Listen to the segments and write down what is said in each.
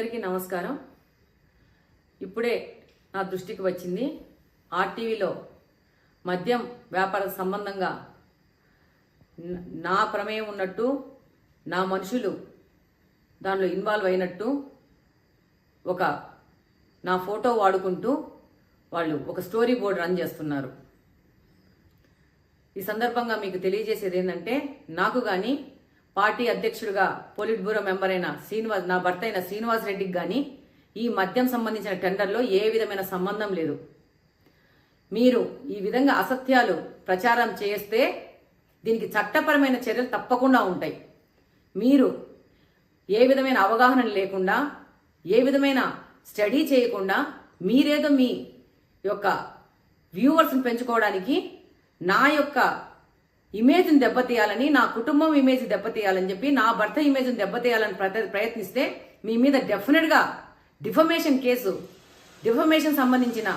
అందరికీ నమస్కారం. ఇప్పుడే నా దృష్టికి వచ్చింది ఆర్టీవీలో మద్యం వ్యాపార సంబంధంగా నా ప్రమేయం ఉన్నట్టు నా మనుషులు దానిలో ఇన్వాల్వ్ అయినట్టు ఒక నా ఫోటో వాడుకుంటూ వాళ్ళు ఒక స్టోరీ బోర్డ్ రన్ చేస్తున్నారు. ఈ సందర్భంగా మీకు తెలియజేసేది ఏంటంటే నాకు కానీ పార్టీ అధ్యక్షుడిగా పోలిట్ బ్యూరో మెంబర్ అయిన శ్రీనివాస్ నా భర్త అయిన శ్రీనివాస్ రెడ్డికి కానీ ఈ మద్యం సంబంధించిన టెండర్లో ఏ విధమైన సంబంధం లేదు. మీరు ఈ విధంగా అసత్యాలు ప్రచారం చేస్తే దీనికి చట్టపరమైన చర్యలు తప్పకుండా ఉంటాయి. మీరు ఏ విధమైన అవగాహన లేకుండా ఏ విధమైన స్టడీ చేయకుండా మీరేదో మీ యొక్క వ్యూవర్స్ని పెంచుకోవడానికి నా యొక్క ఇమేజ్ని దెబ్బతీయాలని నా కుటుంబం ఇమేజ్ దెబ్బతీయాలని చెప్పి నా భర్త ఇమేజ్ని దెబ్బతీయాలని ప్రయత్నిస్తే మీ మీద డెఫినెట్గా డిఫమేషన్ కేసు డిఫమేషన్ సంబంధించిన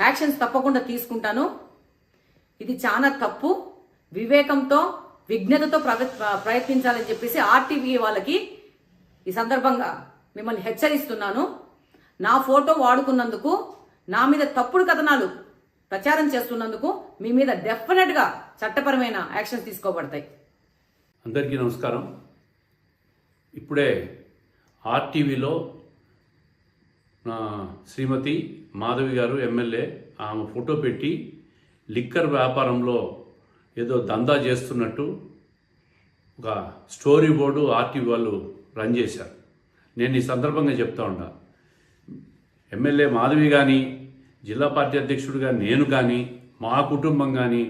యాక్షన్స్ తప్పకుండా తీసుకుంటాను. ఇది చాలా తప్పు. వివేకంతో విజ్ఞతతో ప్రయత్నించాలని చెప్పేసి ఆర్టీవీ వాళ్ళకి ఈ సందర్భంగా మిమ్మల్ని హెచ్చరిస్తున్నాను. నా ఫోటో వాడుకున్నందుకు నా మీద తప్పుడు కథనాలు ప్రచారం చేస్తున్నందుకు మీ మీద డెఫినెట్గా చట్టపరమైన యాక్షన్స్ తీసుకోబడతాయి. అందరికీ నమస్కారం. ఇప్పుడే ఆర్టీవీలో శ్రీమతి మాధవి గారు ఎమ్మెల్యే ఆమె ఫోటో పెట్టి లిక్కర్ వ్యాపారంలో ఏదో దందా చేస్తున్నట్టు ఒక స్టోరీ బోర్డు ఆర్టీవీ వాళ్ళు రన్ చేశారు. నేను ఈ సందర్భంగా చెప్తా ఉండా ఎమ్మెల్యే మాధవి కానీ జిల్లా పార్టీ అధ్యక్షుడిగా నేను కానీ మా కుటుంబం కానీ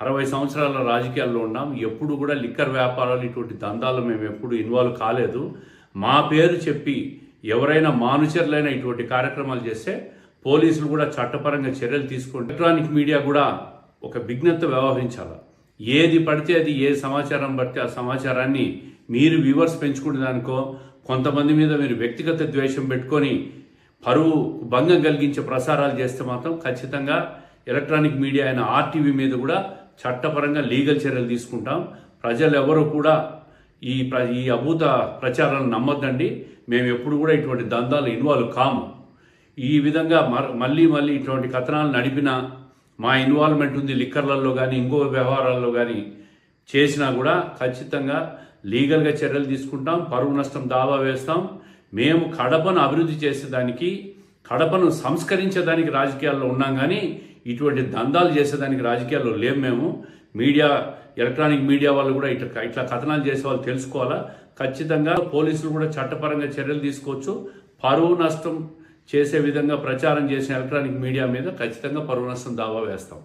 అరవై సంవత్సరాల రాజకీయాల్లో ఉన్నాం. ఎప్పుడు కూడా లిక్కర్ వ్యాపారాలు ఇటువంటి దందాలు మేము ఎప్పుడు ఇన్వాల్వ్ కాలేదు. మా పేరు చెప్పి ఎవరైనా మానుచరులైన ఇటువంటి కార్యక్రమాలు చేస్తే పోలీసులు కూడా చట్టపరంగా చర్యలు తీసుకుంటే ఎలక్ట్రానిక్ మీడియా కూడా ఒక విఘ్నత వ్యవహరించాలి. ఏది పడితే అది ఏ సమాచారం పడితే ఆ సమాచారాన్ని మీరు వ్యూవర్స్ పెంచుకునేదానికో కొంతమంది మీద మీరు వ్యక్తిగత ద్వేషం పెట్టుకొని పరువు భంగం కలిగించే ప్రసారాలు చేస్తే మాత్రం ఖచ్చితంగా ఎలక్ట్రానిక్ మీడియా అయిన ఆర్టీవీ మీద కూడా చట్టపరంగా లీగల్ చర్యలు తీసుకుంటాం. ప్రజలు ఎవరు కూడా ఈ ప్ర ఈ అభూత ప్రచారాలను నమ్మొద్దండి. మేము ఎప్పుడు కూడా ఇటువంటి దందాలు ఇన్వాల్వ్ కాము. ఈ విధంగా మర- మళ్ళీ మళ్ళీ ఇటువంటి కథనాలు నడిపిన మా ఇన్వాల్వ్మెంట్ ఉంది లిక్కర్లలో కానీ ఇంకో వ్యవహారాల్లో కానీ చేసినా కూడా ఖచ్చితంగా లీగల్గా చర్యలు తీసుకుంటాం. పరువు నష్టం దావా వేస్తాం. మేము కడపను అభివృద్ధి చేసేదానికి కడపను సంస్కరించేదానికి రాజకీయాల్లో ఉన్నాం కానీ ఇటువంటి దందాలు చేసేదానికి రాజకీయాల్లో లేము మేము. మీడియా ఎలక్ట్రానిక్ మీడియా వాళ్ళు కూడా ఇట్లా ఇట్లా కథనాలు చేసే వాళ్ళు తెలుసుకోవాలా? ఖచ్చితంగా పోలీసులు కూడా చట్టపరంగా చర్యలు తీసుకోవచ్చు. పరువు నష్టం చేసే విధంగా ప్రచారం చేసిన ఎలక్ట్రానిక్ మీడియా మీద ఖచ్చితంగా పరువు నష్టం దావా వేస్తాం.